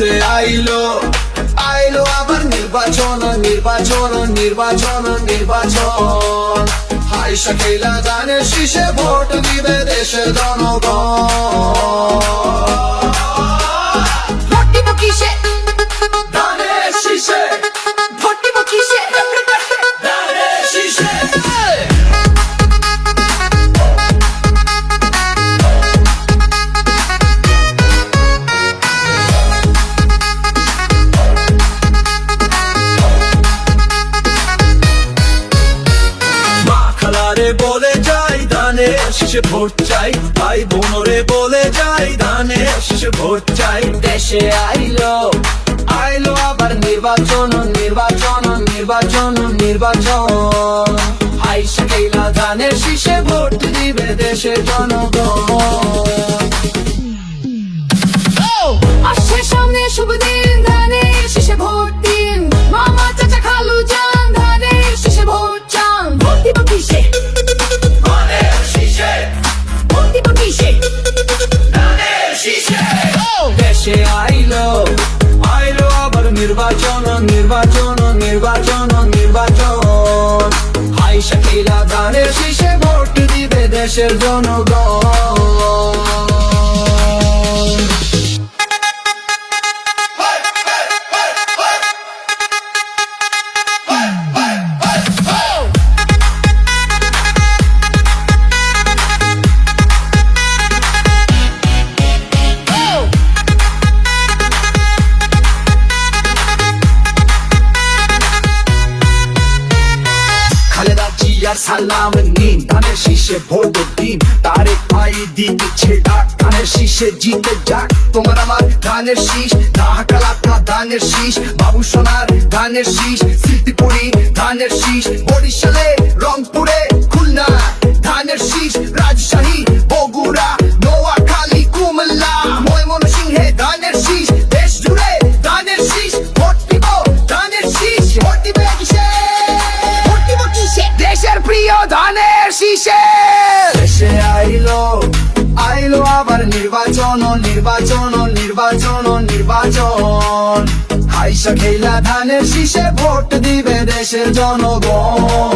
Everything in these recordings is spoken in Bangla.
দেশে আইলো আইলো আবার নির্বাচন নির্বাচন নির্বাচন নির্বাচন। হাইসা খেলা জানে, শীষে ভোট দিবে দেশের জনগণ। শেষে ভোট চাই, ভাই বোনরে বলে যাই ধানে শেষে ভোট চাই। দেশে আইলো আইলো আবার নির্বাচন নির্বাচন নির্বাচন নির্বাচন। শাকিলা ধানের শীষে ভোট দিবে দেশের জনগণ। আসছে সামনে শুভ দিন নির্বাচন নির্বাচন নির্বাচন। হাই শাকিলা ধানের শীষে ভোট দিবে দেশের জনগণ। জিয়ার সালাম নিন, ধানের শীষে ভোট দিন। তারে পাই দিচ্ছে ডাক, ধানের শীষে জিতে যাক। তোমার আমার ধানের শীষ ঢাকা লাখা ধানের শীষ, বাবু সোনার ধানের শীষ, সিদ্ধিপুরি ধানের শীষ, বরিশালে, রংপুরে, খুলনা, ধানের শীষ, রাজশাহী, বগুড়া নির্বাচন নির্বাচন নির্বাচন নির্বাচন। হাইসা খেলা ধানের শীষে ভোট দিবে দেশের জনগণ।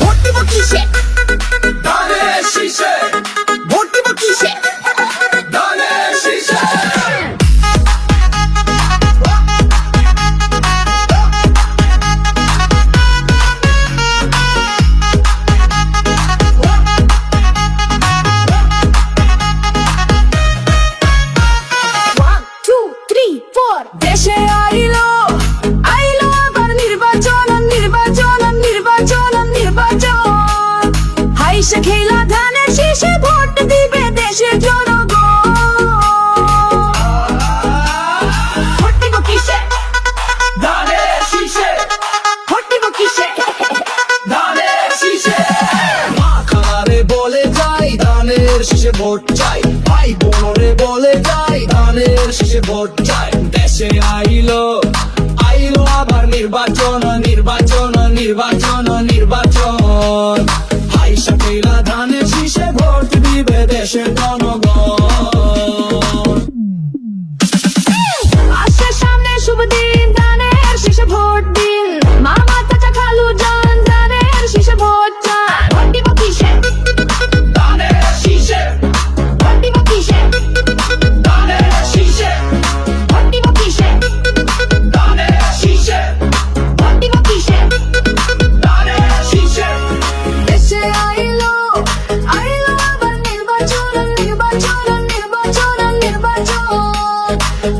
ভোট দিব কিসে? ভোট চাই দেশে আইলো। আইলো আবার নির্বাচন নির্বাচন নির্বাচন নির্বাচন। হাই শাকিলা ধানের শীষে ভোট দিবে দেশের জনগণ।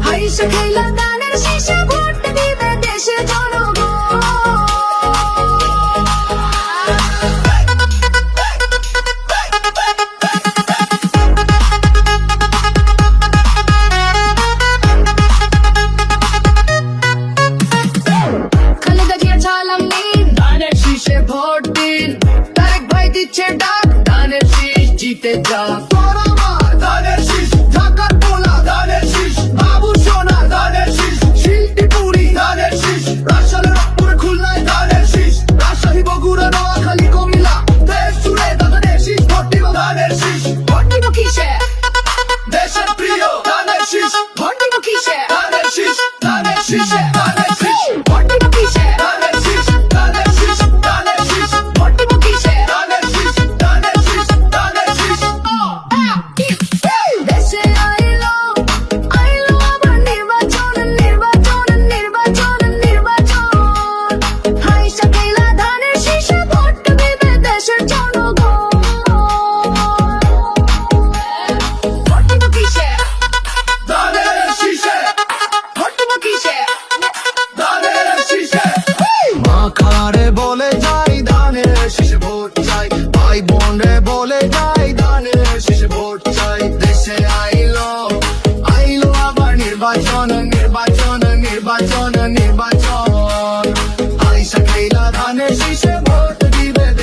হাইসে খেলা ধানের শীষে ভোট দিবে দেশের জনগণ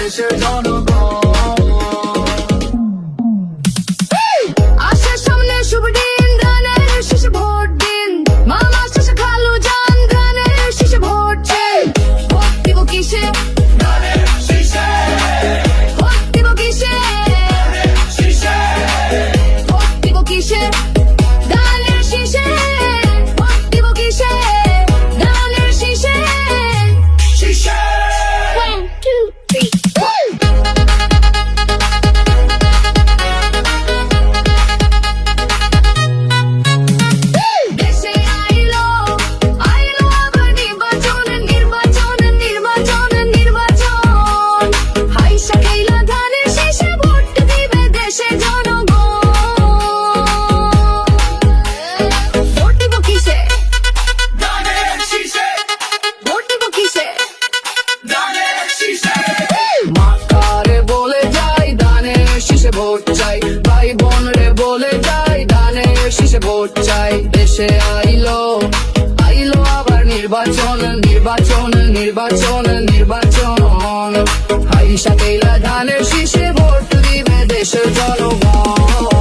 pressure on a ball. দেশে আইলো। আইলো আবার নির্বাচন নির্বাচন নির্বাচন নির্বাচন। হাই সাথে ধানের শীষে ভোট দিবে দেশের জনগণ।